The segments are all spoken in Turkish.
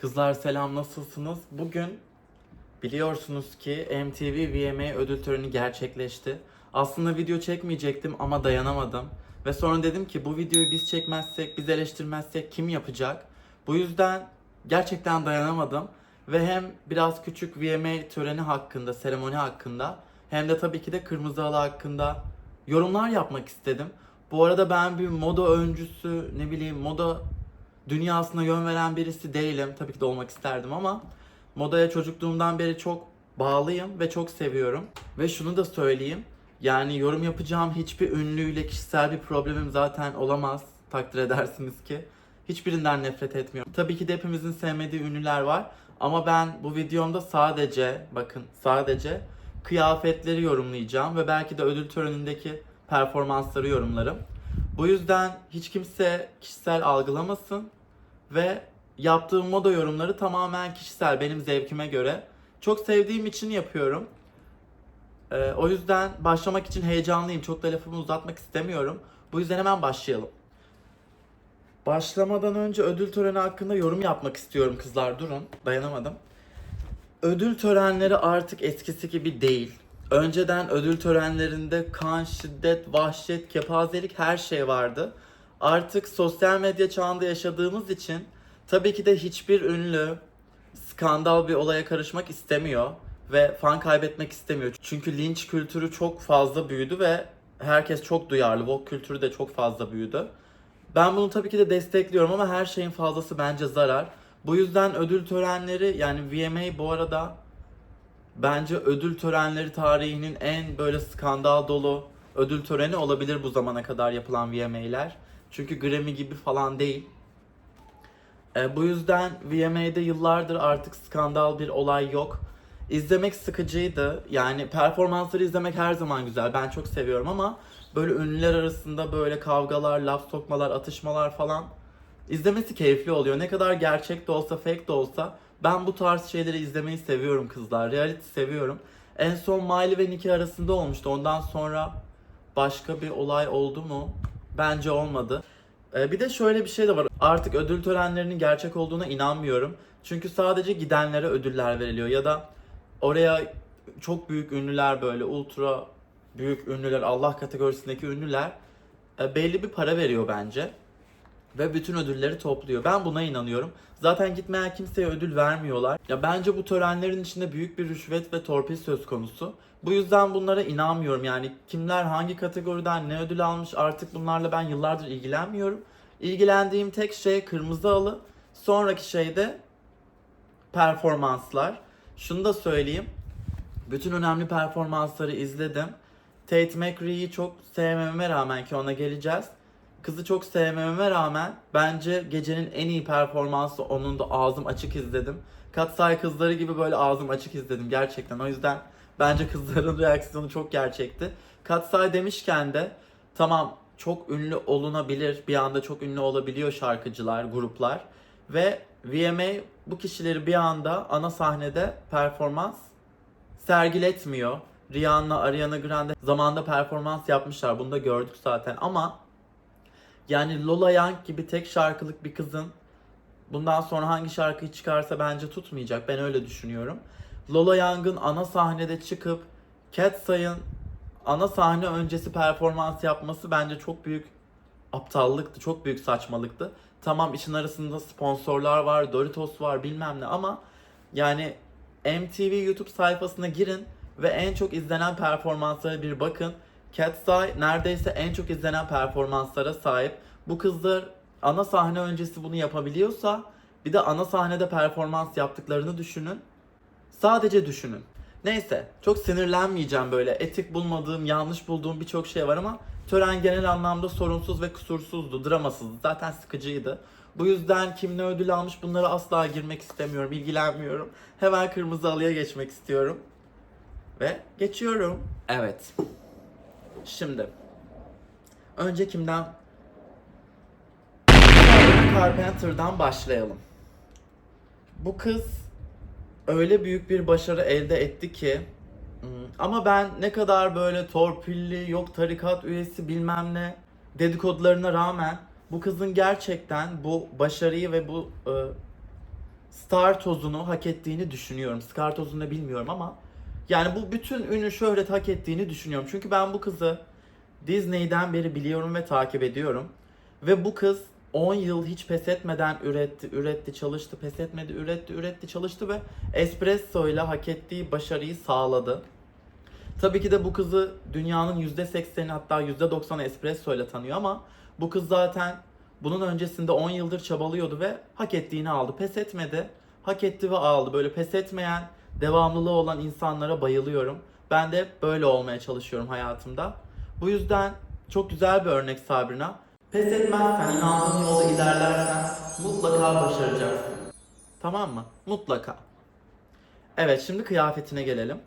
Kızlar selam nasılsınız? Bugün biliyorsunuz ki MTV VMA ödül töreni gerçekleşti. Aslında video çekmeyecektim ama dayanamadım. Ve sonra dedim ki bu videoyu biz çekmezsek, biz eleştirmezsek kim yapacak? Bu yüzden gerçekten dayanamadım. Ve hem biraz küçük VMA töreni hakkında, seremoni hakkında hem de tabii ki de Kırmızı Halı hakkında yorumlar yapmak istedim. Bu arada ben bir moda öncüsü, ne bileyim moda dünyasına yön veren birisi değilim. Tabii ki de olmak isterdim ama modaya çocukluğumdan beri çok bağlıyım ve çok seviyorum. Ve şunu da söyleyeyim. Yani yorum yapacağım hiçbir ünlüyle kişisel bir problemim zaten olamaz. Takdir edersiniz ki. Hiçbirinden nefret etmiyorum. Tabii ki de hepimizin sevmediği ünlüler var. Ama ben bu videomda sadece, bakın sadece kıyafetleri yorumlayacağım ve belki de ödül törenindeki performansları yorumlarım. Bu yüzden hiç kimse kişisel algılamasın ve yaptığım moda yorumları tamamen kişisel benim zevkime göre. Çok sevdiğim için yapıyorum. Ee, o yüzden başlamak için heyecanlıyım. Çok da lafımı uzatmak istemiyorum. Bu yüzden hemen başlayalım. Başlamadan önce ödül töreni hakkında yorum yapmak istiyorum kızlar. Durun. Dayanamadım. Ödül törenleri artık eskisi gibi değil. Önceden ödül törenlerinde kan, şiddet, vahşet, kepazelik her şey vardı. Artık sosyal medya çağında yaşadığımız için tabii ki de hiçbir ünlü skandal bir olaya karışmak istemiyor ve fan kaybetmek istemiyor. Çünkü linç kültürü çok fazla büyüdü ve herkes çok duyarlı. Woke kültürü de çok fazla büyüdü. Ben bunu tabii ki de destekliyorum ama her şeyin fazlası bence zarar. Bu yüzden ödül törenleri yani VMA bu arada bence ödül törenleri tarihinin en böyle skandal dolu ödül töreni olabilir bu zamana kadar yapılan VMA'ler. Çünkü Grammy gibi falan değil. E, bu yüzden VMA'de yıllardır artık skandal bir olay yok. İzlemek sıkıcıydı. Yani performansları izlemek her zaman güzel. Ben çok seviyorum ama böyle ünlüler arasında böyle kavgalar, laf sokmalar, atışmalar falan izlemesi keyifli oluyor. Ne kadar gerçek de olsa, fake de olsa ben bu tarz şeyleri izlemeyi seviyorum kızlar. Reality seviyorum. En son Miley ve Nicki arasında olmuştu. Ondan sonra başka bir olay oldu mu? Bence olmadı. Ee, bir de şöyle bir şey de var. Artık ödül törenlerinin gerçek olduğuna inanmıyorum. Çünkü sadece gidenlere ödüller veriliyor ya da oraya çok büyük ünlüler böyle ultra büyük ünlüler Allah kategorisindeki ünlüler e, belli bir para veriyor bence ve bütün ödülleri topluyor. Ben buna inanıyorum. Zaten gitmeyen kimseye ödül vermiyorlar. Ya bence bu törenlerin içinde büyük bir rüşvet ve torpil söz konusu. Bu yüzden bunlara inanmıyorum. Yani kimler hangi kategoriden ne ödül almış artık bunlarla ben yıllardır ilgilenmiyorum. İlgilendiğim tek şey kırmızı halı. Sonraki şey de performanslar. Şunu da söyleyeyim. Bütün önemli performansları izledim. Tate McRae'yi çok sevmeme rağmen ki ona geleceğiz. Kızı çok sevmeme rağmen bence gecenin en iyi performansı onun da ağzım açık izledim. Katsay kızları gibi böyle ağzım açık izledim gerçekten. O yüzden bence kızların reaksiyonu çok gerçekti. Katsay demişken de tamam çok ünlü olunabilir. Bir anda çok ünlü olabiliyor şarkıcılar, gruplar. Ve VMA bu kişileri bir anda ana sahnede performans sergiletmiyor. Rihanna, Ariana Grande zamanda performans yapmışlar. Bunu da gördük zaten ama yani Lola Young gibi tek şarkılık bir kızın bundan sonra hangi şarkıyı çıkarsa bence tutmayacak. Ben öyle düşünüyorum. Lola Young'ın ana sahnede çıkıp Katsay'ın ana sahne öncesi performans yapması bence çok büyük aptallıktı, çok büyük saçmalıktı. Tamam işin arasında sponsorlar var, Doritos var bilmem ne ama yani MTV YouTube sayfasına girin ve en çok izlenen performanslara bir bakın. Katsay neredeyse en çok izlenen performanslara sahip. Bu kızlar ana sahne öncesi bunu yapabiliyorsa bir de ana sahnede performans yaptıklarını düşünün. Sadece düşünün. Neyse çok sinirlenmeyeceğim böyle etik bulmadığım, yanlış bulduğum birçok şey var ama tören genel anlamda sorunsuz ve kusursuzdu, dramasızdı. Zaten sıkıcıydı. Bu yüzden kim ne ödül almış bunlara asla girmek istemiyorum, ilgilenmiyorum. Hemen kırmızı halıya geçmek istiyorum. Ve geçiyorum. Evet. Şimdi. Önce kimden? Carpenter'dan başlayalım. Bu kız öyle büyük bir başarı elde etti ki hmm, ama ben ne kadar böyle torpilli, yok tarikat üyesi bilmem ne dedikodularına rağmen bu kızın gerçekten bu başarıyı ve bu e, star tozunu hak ettiğini düşünüyorum. Star tozunu bilmiyorum ama yani bu bütün ünü şöhret hak ettiğini düşünüyorum. Çünkü ben bu kızı Disney'den beri biliyorum ve takip ediyorum. Ve bu kız 10 yıl hiç pes etmeden üretti, üretti, çalıştı, pes etmedi, üretti, üretti, çalıştı ve espresso ile hak ettiği başarıyı sağladı. Tabii ki de bu kızı dünyanın %80'i hatta %90'ı espresso ile tanıyor ama bu kız zaten bunun öncesinde 10 yıldır çabalıyordu ve hak ettiğini aldı. Pes etmedi, hak etti ve aldı. Böyle pes etmeyen, devamlılığı olan insanlara bayılıyorum. Ben de böyle olmaya çalışıyorum hayatımda. Bu yüzden çok güzel bir örnek Sabrina. Pes etmezsen, inandığın yolda ilerlersen mutlaka başaracaksın. Tamam mı? Mutlaka. Evet, şimdi kıyafetine gelelim.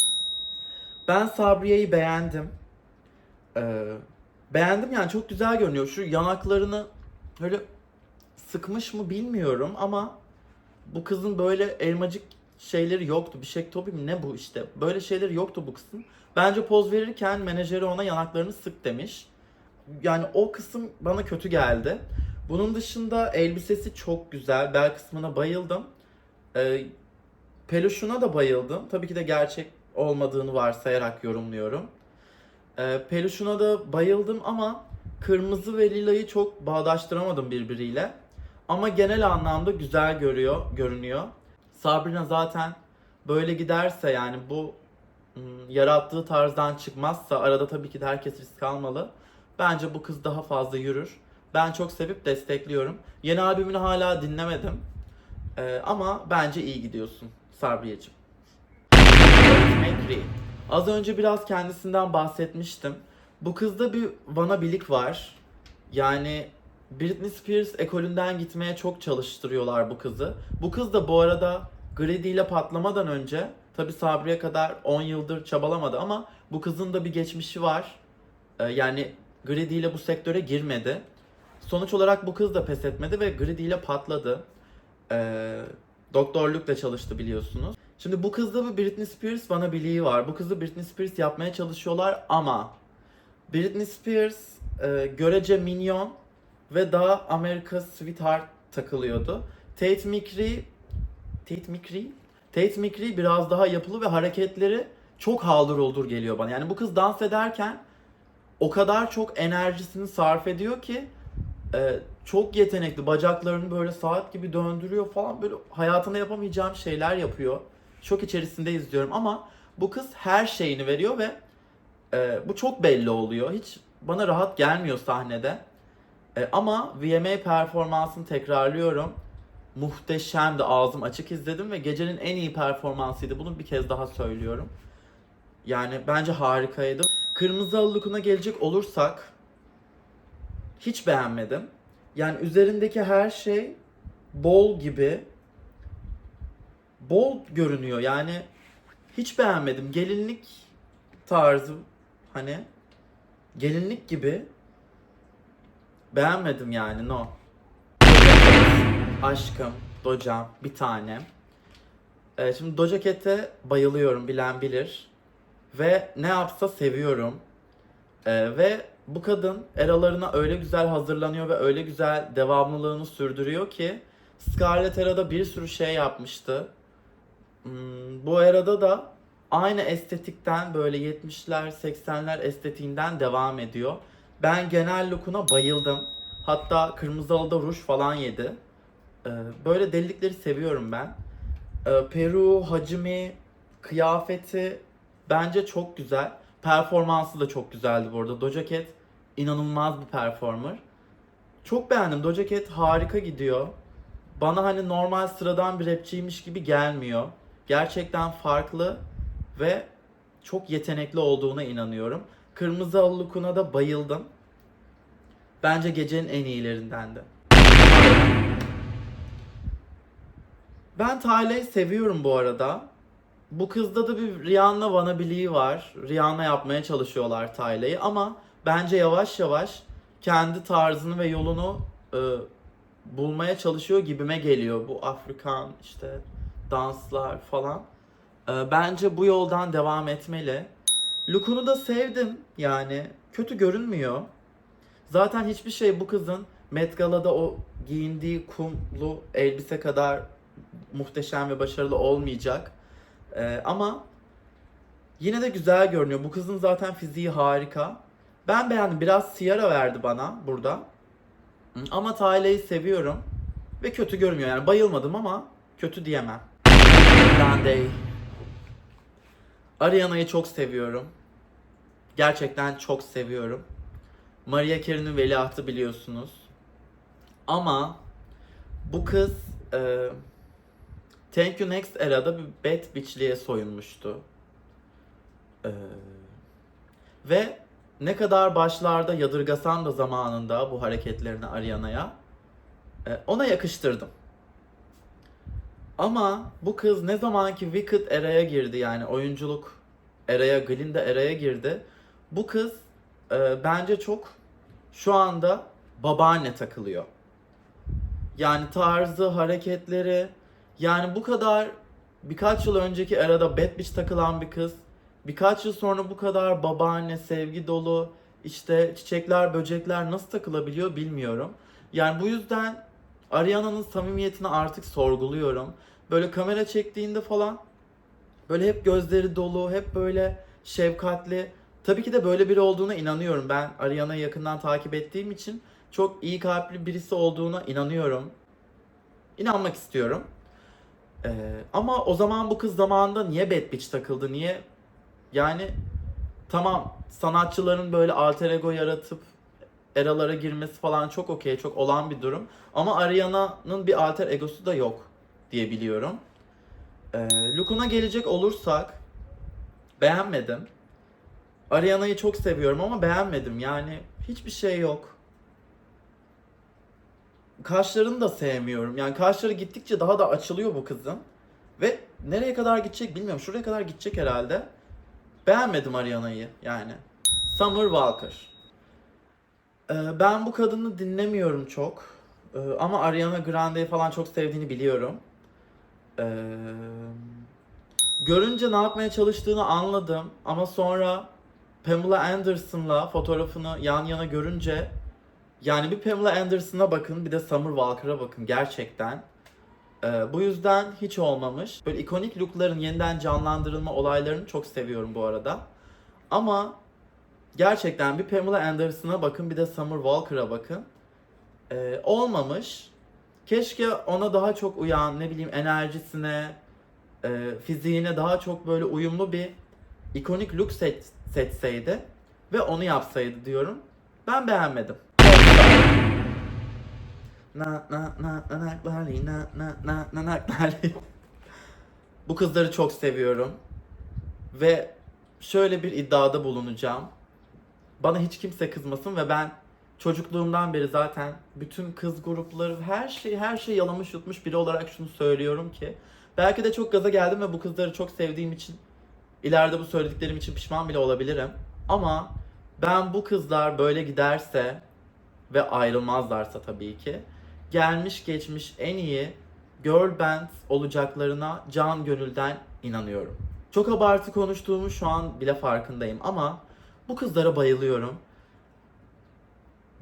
Ben Sabriye'yi beğendim. Ee, beğendim yani çok güzel görünüyor. Şu yanaklarını böyle sıkmış mı bilmiyorum ama bu kızın böyle elmacık şeyleri yoktu. Bir şektopi mi ne bu işte. Böyle şeyleri yoktu bu kızın. Bence poz verirken menajeri ona yanaklarını sık demiş. Yani o kısım bana kötü geldi. Bunun dışında elbisesi çok güzel. Bel kısmına bayıldım. Ee, peluşuna da bayıldım. Tabii ki de gerçek olmadığını varsayarak yorumluyorum. Ee, peluşuna da bayıldım ama kırmızı ve lilayı çok bağdaştıramadım birbiriyle. Ama genel anlamda güzel görüyor, görünüyor. Sabrina zaten böyle giderse yani bu ım, yarattığı tarzdan çıkmazsa arada tabii ki de herkes risk almalı. Bence bu kız daha fazla yürür. Ben çok sevip destekliyorum. Yeni albümünü hala dinlemedim. Ee, ama bence iyi gidiyorsun Sabriyeciğim. Az önce biraz kendisinden bahsetmiştim. Bu kızda bir vanabilik var. Yani Britney Spears ekolünden gitmeye çok çalıştırıyorlar bu kızı. Bu kız da bu arada Greedy ile patlamadan önce tabi Sabriye kadar 10 yıldır çabalamadı ama bu kızın da bir geçmişi var. Ee, yani Greedy ile bu sektöre girmedi. Sonuç olarak bu kız da pes etmedi ve Greedy ile patladı. Ee, doktorluk da çalıştı biliyorsunuz. Şimdi bu kızda bir Britney Spears bana biliği var. Bu kızı Britney Spears yapmaya çalışıyorlar ama Britney Spears e, görece minyon ve daha America Sweetheart takılıyordu. Tate McRae Tate McRae Tate McRae biraz daha yapılı ve hareketleri çok haldır olur geliyor bana. Yani bu kız dans ederken o kadar çok enerjisini sarf ediyor ki e, çok yetenekli. Bacaklarını böyle saat gibi döndürüyor falan. Böyle hayatında yapamayacağım şeyler yapıyor. Çok içerisinde izliyorum ama bu kız her şeyini veriyor ve e, bu çok belli oluyor. Hiç bana rahat gelmiyor sahnede. E, ama VMA performansını tekrarlıyorum. Muhteşemdi. Ağzım açık izledim ve gecenin en iyi performansıydı. Bunu bir kez daha söylüyorum. Yani bence harikaydı. Kırmızı halı gelecek olursak hiç beğenmedim. Yani üzerindeki her şey bol gibi bol görünüyor. Yani hiç beğenmedim. Gelinlik tarzı hani gelinlik gibi beğenmedim yani no. Aşkım, docam, bir tane. Ee, şimdi Doja Cat'e bayılıyorum bilen bilir. Ve ne yapsa seviyorum. Ee, ve bu kadın eralarına öyle güzel hazırlanıyor ve öyle güzel devamlılığını sürdürüyor ki Scarlett Era'da bir sürü şey yapmıştı. Hmm, bu erada da aynı estetikten böyle 70'ler 80'ler estetiğinden devam ediyor. Ben genel lookuna bayıldım. Hatta kırmızı halıda ruj falan yedi. Ee, böyle delilikleri seviyorum ben. Ee, Peru, hacmi, kıyafeti bence çok güzel. Performansı da çok güzeldi bu arada. Doja Cat inanılmaz bir performer. Çok beğendim. Doja Cat harika gidiyor. Bana hani normal sıradan bir rapçiymiş gibi gelmiyor. Gerçekten farklı ve çok yetenekli olduğuna inanıyorum. Kırmızı halı look'una da bayıldım. Bence gecenin en iyilerindendi. Ben Tyle'yi seviyorum bu arada. Bu kızda da bir Rihanna wannabe'liği var. Rihanna yapmaya çalışıyorlar Tyle'yi ama bence yavaş yavaş kendi tarzını ve yolunu e, bulmaya çalışıyor gibime geliyor. Bu Afrikan işte danslar falan. E, bence bu yoldan devam etmeli. Look'unu da sevdim yani. Kötü görünmüyor. Zaten hiçbir şey bu kızın Met Gala'da o giyindiği kumlu elbise kadar muhteşem ve başarılı olmayacak. Ee, ama yine de güzel görünüyor. Bu kızın zaten fiziği harika. Ben beğendim. Biraz Sierra verdi bana burada. Ama Tyle'yi seviyorum. Ve kötü görünmüyor. Yani bayılmadım ama kötü diyemem. Grande. Ariana'yı çok seviyorum. Gerçekten çok seviyorum. Maria Carey'nin veliahtı biliyorsunuz. Ama bu kız e, Thank You Next erada bir bad bitchliğe soyunmuştu. E, ve ne kadar başlarda yadırgasam da zamanında bu hareketlerini Ariana'ya e, ona yakıştırdım. Ama bu kız ne zamanki Wicked eraya girdi yani oyunculuk eraya, Glinda eraya girdi. Bu kız e, bence çok şu anda babaanne takılıyor. Yani tarzı, hareketleri yani bu kadar birkaç yıl önceki erada bad bitch takılan bir kız birkaç yıl sonra bu kadar babaanne, sevgi dolu işte çiçekler, böcekler nasıl takılabiliyor bilmiyorum. Yani bu yüzden Ariana'nın samimiyetini artık sorguluyorum. Böyle kamera çektiğinde falan böyle hep gözleri dolu, hep böyle şefkatli. Tabii ki de böyle biri olduğuna inanıyorum. Ben Ariana'yı yakından takip ettiğim için çok iyi kalpli birisi olduğuna inanıyorum. İnanmak istiyorum. Ee, ama o zaman bu kız zamanında niye bad bitch takıldı? Niye? Yani tamam sanatçıların böyle alter ego yaratıp eralara girmesi falan çok okey, çok olan bir durum. Ama Ariana'nın bir alter egosu da yok diye biliyorum. Ee, Look'una gelecek olursak beğenmedim. Ariana'yı çok seviyorum ama beğenmedim. Yani hiçbir şey yok. Kaşlarını da sevmiyorum. Yani kaşları gittikçe daha da açılıyor bu kızın. Ve nereye kadar gidecek bilmiyorum. Şuraya kadar gidecek herhalde. Beğenmedim Ariana'yı yani. Summer Walker. Ee, ben bu kadını dinlemiyorum çok. Ee, ama Ariana Grande'yi falan çok sevdiğini biliyorum. Ee, görünce ne yapmaya çalıştığını anladım. Ama sonra Pamela Anderson'la fotoğrafını yan yana görünce yani bir Pamela Anderson'a bakın bir de Summer Walker'a bakın gerçekten. Ee, bu yüzden hiç olmamış. Böyle ikonik lookların yeniden canlandırılma olaylarını çok seviyorum bu arada. Ama gerçekten bir Pamela Anderson'a bakın bir de Summer Walker'a bakın. Ee, olmamış. Keşke ona daha çok uyan ne bileyim enerjisine, e, fiziğine daha çok böyle uyumlu bir ikonik look set, seçseydi ve onu yapsaydı diyorum. Ben beğenmedim. Na na na na naklali na na na na naklali. Bu kızları çok seviyorum. Ve şöyle bir iddiada bulunacağım. Bana hiç kimse kızmasın ve ben çocukluğumdan beri zaten bütün kız grupları her şey her şey yalamış yutmuş biri olarak şunu söylüyorum ki belki de çok gaza geldim ve bu kızları çok sevdiğim için ileride bu söylediklerim için pişman bile olabilirim. Ama ben bu kızlar böyle giderse ve ayrılmazlarsa tabii ki gelmiş geçmiş en iyi girl band olacaklarına can gönülden inanıyorum. Çok abartı konuştuğumu şu an bile farkındayım ama bu kızlara bayılıyorum.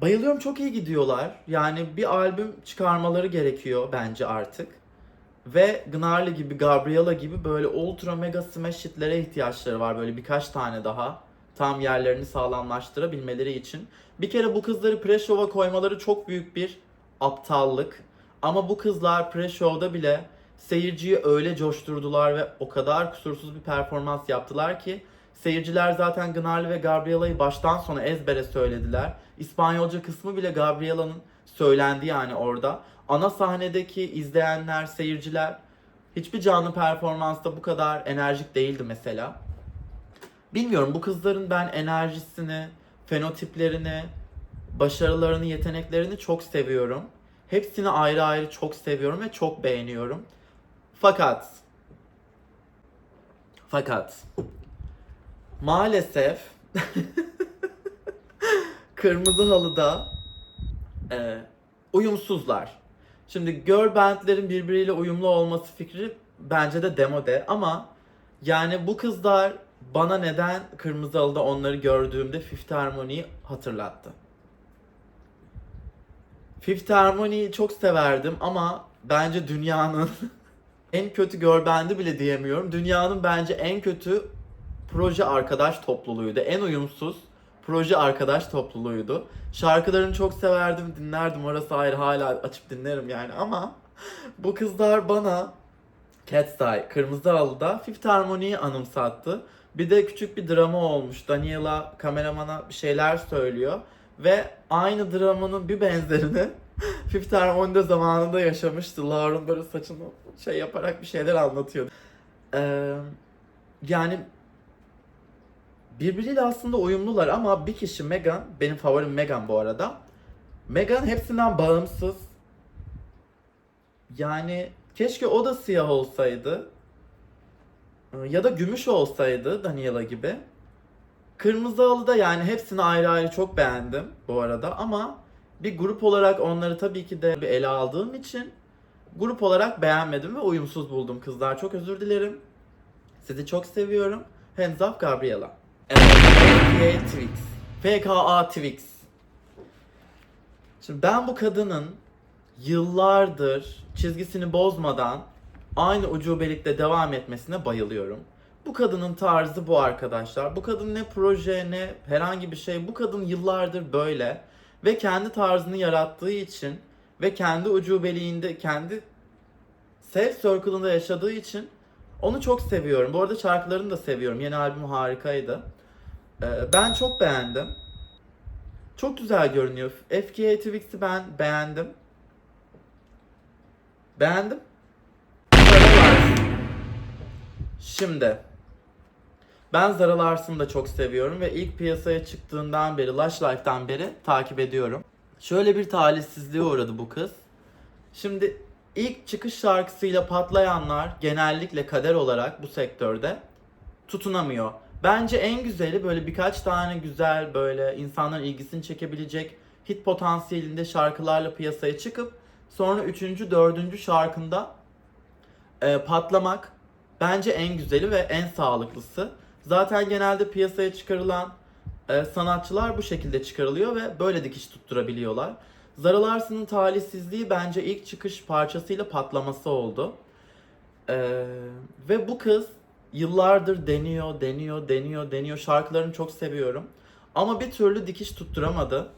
Bayılıyorum çok iyi gidiyorlar. Yani bir albüm çıkarmaları gerekiyor bence artık. Ve Gnarly gibi, Gabriela gibi böyle ultra mega smash hitlere ihtiyaçları var. Böyle birkaç tane daha tam yerlerini sağlamlaştırabilmeleri için. Bir kere bu kızları pre-show'a koymaları çok büyük bir aptallık. Ama bu kızlar pre-show'da bile seyirciyi öyle coşturdular ve o kadar kusursuz bir performans yaptılar ki seyirciler zaten Gnarly ve Gabriela'yı baştan sona ezbere söylediler. İspanyolca kısmı bile Gabriela'nın söylendi yani orada. Ana sahnedeki izleyenler, seyirciler hiçbir canlı performansta bu kadar enerjik değildi mesela. Bilmiyorum bu kızların ben enerjisini, fenotiplerini, başarılarını, yeteneklerini çok seviyorum. Hepsini ayrı ayrı çok seviyorum ve çok beğeniyorum. Fakat fakat maalesef kırmızı halıda e, uyumsuzlar. Şimdi girl bandlerin birbiriyle uyumlu olması fikri bence de demode ama yani bu kızlar bana neden kırmızı halıda onları gördüğümde Fifth Harmony'yi hatırlattı. Fifth Harmony'yi çok severdim ama bence dünyanın En kötü girl band'i bile diyemiyorum. Dünyanın bence en kötü proje arkadaş topluluğuydu. En uyumsuz proje arkadaş topluluğuydu. Şarkılarını çok severdim, dinlerdim. Orası ayrı hala açıp dinlerim yani ama bu kızlar bana Cat's Eye, Kırmızı Halı'da Fifth Harmony'yi anımsattı. Bir de küçük bir drama olmuş. Daniela kameramana bir şeyler söylüyor. Ve aynı dramanın bir benzerini Fifth Harmony'de zamanında yaşamıştı. Lauren böyle saçını şey yaparak bir şeyler anlatıyordu. Ee, yani birbiriyle aslında uyumlular ama bir kişi Megan, benim favorim Megan bu arada. Megan hepsinden bağımsız. Yani keşke o da siyah olsaydı. Ee, Ya da gümüş olsaydı Daniela gibi. Kırmızı halı da yani hepsini ayrı ayrı çok beğendim bu arada ama bir grup olarak onları tabii ki de bir ele aldığım için grup olarak beğenmedim ve uyumsuz buldum kızlar. Çok özür dilerim. Sizi çok seviyorum. Hands up Gabriela. Evet, Twix. FKA Twix. Şimdi ben bu kadının yıllardır çizgisini bozmadan aynı ucubelikte devam etmesine bayılıyorum. Bu kadının tarzı bu arkadaşlar. Bu kadın ne proje ne herhangi bir şey. Bu kadın yıllardır böyle ve kendi tarzını yarattığı için ve kendi ucubeliğinde, kendi self circle'ında yaşadığı için onu çok seviyorum. Bu arada şarkılarını da seviyorum. Yeni albüm harikaydı. Ee, ben çok beğendim. Çok güzel görünüyor. FKA Twix'i ben beğendim. Beğendim. Şimdi ben Zara Larson'ı da çok seviyorum ve ilk piyasaya çıktığından beri, Lush Life'dan beri takip ediyorum. Şöyle bir talihsizliğe uğradı bu kız. Şimdi ilk çıkış şarkısıyla patlayanlar genellikle kader olarak bu sektörde tutunamıyor. Bence en güzeli böyle birkaç tane güzel böyle insanların ilgisini çekebilecek hit potansiyelinde şarkılarla piyasaya çıkıp sonra üçüncü, dördüncü şarkında e, patlamak bence en güzeli ve en sağlıklısı. Zaten genelde piyasaya çıkarılan e, sanatçılar bu şekilde çıkarılıyor ve böyle dikiş tutturabiliyorlar. Zara Larson'ın talihsizliği bence ilk çıkış parçasıyla patlaması oldu. E, ve bu kız yıllardır deniyor, deniyor, deniyor, deniyor. Şarkılarını çok seviyorum. Ama bir türlü dikiş tutturamadı.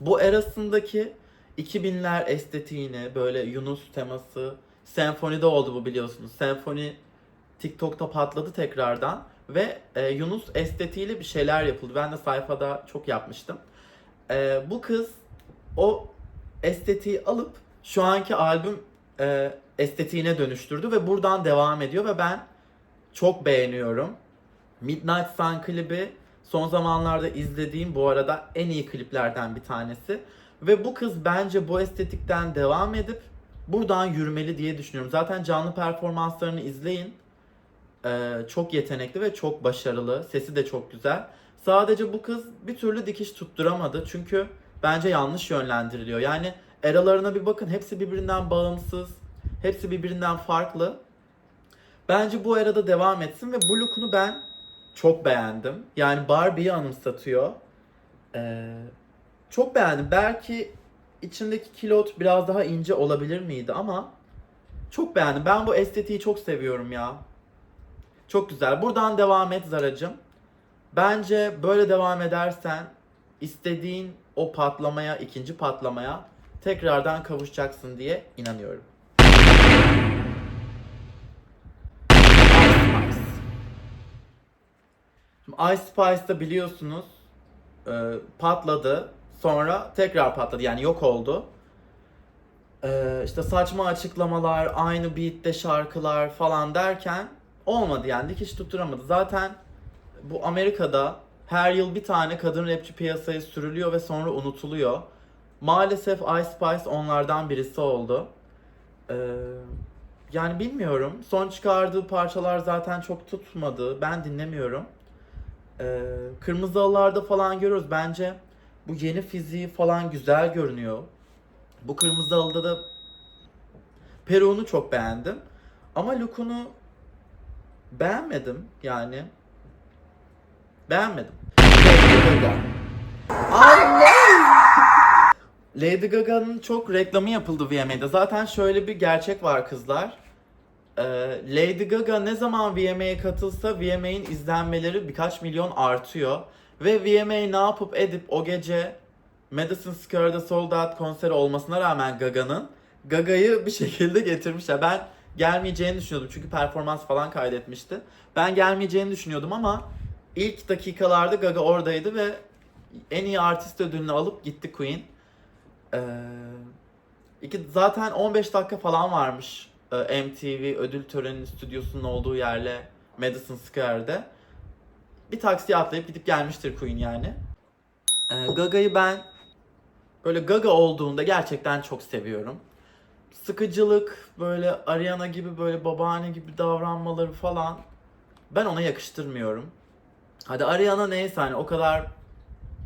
Bu erasındaki 2000'ler estetiğini böyle Yunus teması senfonide oldu bu biliyorsunuz. Senfoni TikTok'ta patladı tekrardan ve e, Yunus estetiğiyle bir şeyler yapıldı. Ben de sayfada çok yapmıştım. E, bu kız o estetiği alıp şu anki albüm e, estetiğine dönüştürdü ve buradan devam ediyor ve ben çok beğeniyorum. Midnight Sun klibi son zamanlarda izlediğim bu arada en iyi kliplerden bir tanesi. Ve bu kız bence bu estetikten devam edip buradan yürümeli diye düşünüyorum. Zaten canlı performanslarını izleyin. Ee, çok yetenekli ve çok başarılı. Sesi de çok güzel. Sadece bu kız bir türlü dikiş tutturamadı. Çünkü bence yanlış yönlendiriliyor. Yani eralarına bir bakın. Hepsi birbirinden bağımsız. Hepsi birbirinden farklı. Bence bu arada devam etsin ve bu look'unu ben çok beğendim. Yani Barbie'yi anımsatıyor. Ee, çok beğendim. Belki içindeki kilot biraz daha ince olabilir miydi ama çok beğendim. Ben bu estetiği çok seviyorum ya. Çok güzel. Buradan devam et Zaracım. Bence böyle devam edersen istediğin o patlamaya, ikinci patlamaya tekrardan kavuşacaksın diye inanıyorum. Ice Spice'da biliyorsunuz e, patladı. Sonra tekrar patladı. Yani yok oldu. E, işte saçma açıklamalar, aynı beatte şarkılar falan derken olmadı yani dikiş tutturamadı. Zaten bu Amerika'da her yıl bir tane kadın rapçi piyasaya sürülüyor ve sonra unutuluyor. Maalesef Ice Spice onlardan birisi oldu. Ee, yani bilmiyorum. Son çıkardığı parçalar zaten çok tutmadı. Ben dinlemiyorum. Ee, Kırmızı Halılar'da falan görüyoruz. Bence bu yeni fiziği falan güzel görünüyor. Bu Kırmızı Halı'da da Peru'nu çok beğendim. Ama look'unu beğenmedim yani. Beğenmedim. Lady Gaga. Allah! Lady Gaga'nın çok reklamı yapıldı VMA'da. Zaten şöyle bir gerçek var kızlar. Ee, Lady Gaga ne zaman VMA'ye katılsa VMA'in izlenmeleri birkaç milyon artıyor. Ve VMA ne yapıp edip o gece Madison Square'da sold out konseri olmasına rağmen Gaga'nın Gaga'yı bir şekilde getirmişler. Ben gelmeyeceğini düşünüyordum çünkü performans falan kaydetmişti. Ben gelmeyeceğini düşünüyordum ama ilk dakikalarda Gaga oradaydı ve en iyi artist ödülünü alıp gitti Queen. Ee, zaten 15 dakika falan varmış e, MTV ödül töreninin stüdyosunun olduğu yerle Madison Square'de. Bir taksiye atlayıp gidip gelmiştir Queen yani. Ee, Gaga'yı ben böyle Gaga olduğunda gerçekten çok seviyorum. Sıkıcılık, böyle Ariana gibi böyle babaanne gibi davranmaları falan ben ona yakıştırmıyorum. Hadi Ariana neyse hani o kadar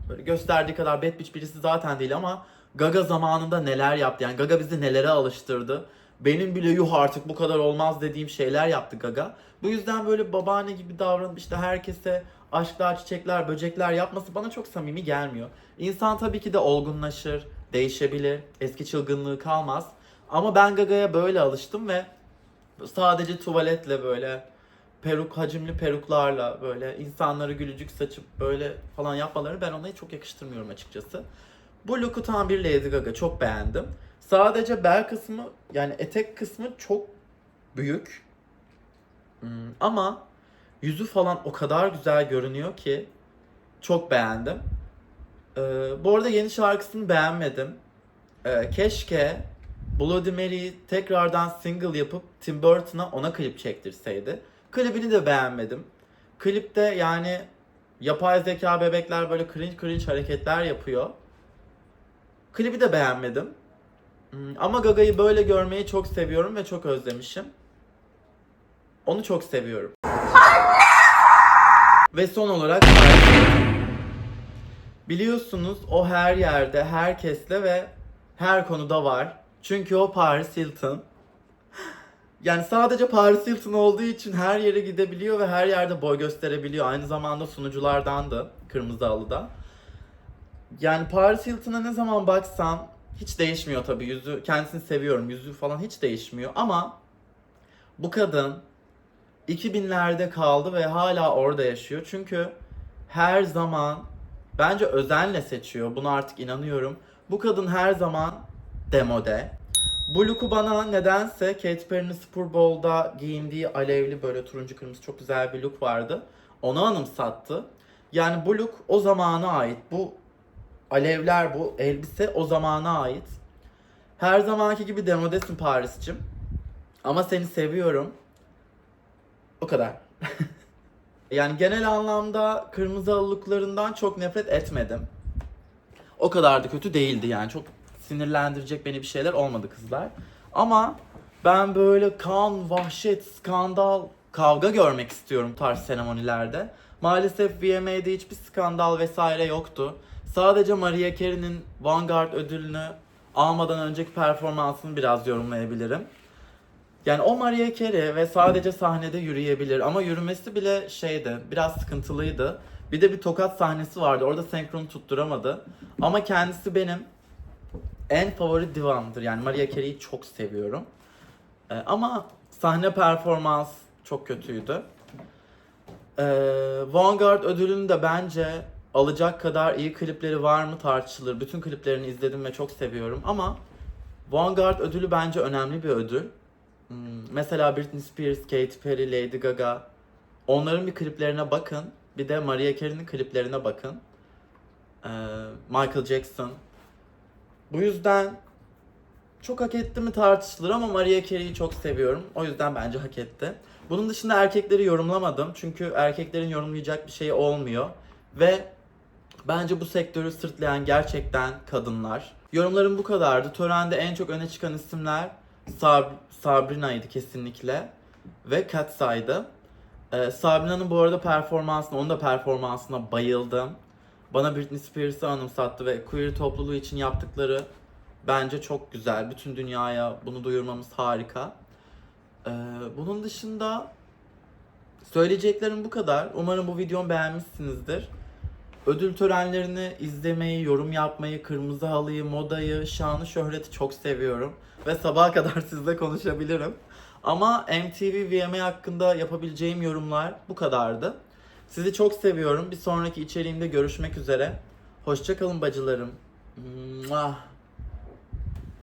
böyle gösterdiği kadar bad bitch birisi zaten değil ama Gaga zamanında neler yaptı yani Gaga bizi nelere alıştırdı. Benim bile yuh artık bu kadar olmaz dediğim şeyler yaptı Gaga. Bu yüzden böyle babaanne gibi davranıp işte herkese aşklar, çiçekler, böcekler yapması bana çok samimi gelmiyor. İnsan tabii ki de olgunlaşır, değişebilir, eski çılgınlığı kalmaz. Ama ben Gaga'ya böyle alıştım ve sadece tuvaletle böyle peruk, hacimli peruklarla böyle insanları gülücük saçıp böyle falan yapmaları ben ona çok yakıştırmıyorum açıkçası. Bu look'u tam bir Lady Gaga çok beğendim. Sadece bel kısmı yani etek kısmı çok büyük. Hmm, ama yüzü falan o kadar güzel görünüyor ki çok beğendim. Ee, bu arada yeni şarkısını beğenmedim. Ee, keşke Bloody Mary'i tekrardan single yapıp Tim Burton'a ona klip çektirseydi. Klibini de beğenmedim. Klipte yani yapay zeka bebekler böyle cringe cringe hareketler yapıyor. Klibi de beğenmedim. Hmm, Ama Gaga'yı böyle görmeyi çok seviyorum ve çok özlemişim. Onu çok seviyorum. ve son olarak biliyorsunuz o her yerde, herkesle ve her konuda var. Çünkü o Paris Hilton. Yani sadece Paris Hilton olduğu için her yere gidebiliyor ve her yerde boy gösterebiliyor. Aynı zamanda sunuculardan da Kırmızı Halı'da. Yani Paris Hilton'a ne zaman baksam hiç değişmiyor tabii yüzü. Kendisini seviyorum. Yüzü falan hiç değişmiyor ama bu kadın 2000'lerde kaldı ve hala orada yaşıyor. Çünkü her zaman bence özenle seçiyor. Buna artık inanıyorum. Bu kadın her zaman demode. Bu look'u bana nedense Katy Perry'nin Super Bowl'da giyindiği alevli böyle turuncu kırmızı çok güzel bir look vardı. Onu anımsattı. Yani bu look o zamana ait. Bu alevler, bu elbise o zamana ait. Her zamanki gibi demodesin Paris'cim. Ama seni seviyorum. O kadar. yani genel anlamda kırmızı halıklarından çok nefret etmedim. O kadar da kötü değildi yani. Çok sinirlendirecek beni bir şeyler olmadı kızlar. Ama ben böyle kan, vahşet, skandal, kavga görmek istiyorum tarz seremonilerde. Maalesef VMA'de hiçbir skandal vesaire yoktu. Sadece Mariah Carey'nin Vanguard ödülünü almadan önceki performansını biraz yorumlayabilirim. Yani o Mariah Carey ve sadece sahnede yürüyebilir ama yürümesi bile şeydi, biraz sıkıntılıydı. Bir de bir tokat sahnesi vardı. Orada senkron tutturamadı. Ama kendisi benim en favori divamdır. Yani Mariah Carey'i çok seviyorum. Ee, ama sahne performans çok kötüydü. Ee, Vanguard ödülünü de bence alacak kadar iyi klipleri var mı tartışılır. Bütün kliplerini izledim ve çok seviyorum ama Vanguard ödülü bence önemli bir ödül. Hmm, mesela Britney Spears, Katy Perry, Lady Gaga onların bir kliplerine bakın. Bir de Mariah Carey'nin kliplerine bakın. Ee, Michael Jackson. Bu yüzden çok hak etti mi tartışılır ama Mariah Carey'i çok seviyorum. O yüzden bence hak etti. Bunun dışında erkekleri yorumlamadım. Çünkü erkeklerin yorumlayacak bir şey olmuyor. Ve bence bu sektörü sırtlayan gerçekten kadınlar. Yorumlarım bu kadardı. Törende en çok öne çıkan isimler Sab- Sabrina'ydı kesinlikle. Ve Katsa'ydı. Ee, Sabrina'nın bu arada performansına, onun da performansına bayıldım. Bana Britney Spears'ı anımsattı ve queer topluluğu için yaptıkları bence çok güzel. Bütün dünyaya bunu duyurmamız harika. Ee, bunun dışında söyleyeceklerim bu kadar. Umarım bu videomu beğenmişsinizdir. Ödül törenlerini izlemeyi, yorum yapmayı, kırmızı halıyı, modayı, şanı şöhreti çok seviyorum. Ve sabaha kadar sizle konuşabilirim. Ama MTV VMA hakkında yapabileceğim yorumlar bu kadardı. Sizi çok seviyorum. Bir sonraki içeriğimde görüşmek üzere. Hoşçakalın bacılarım. Mua.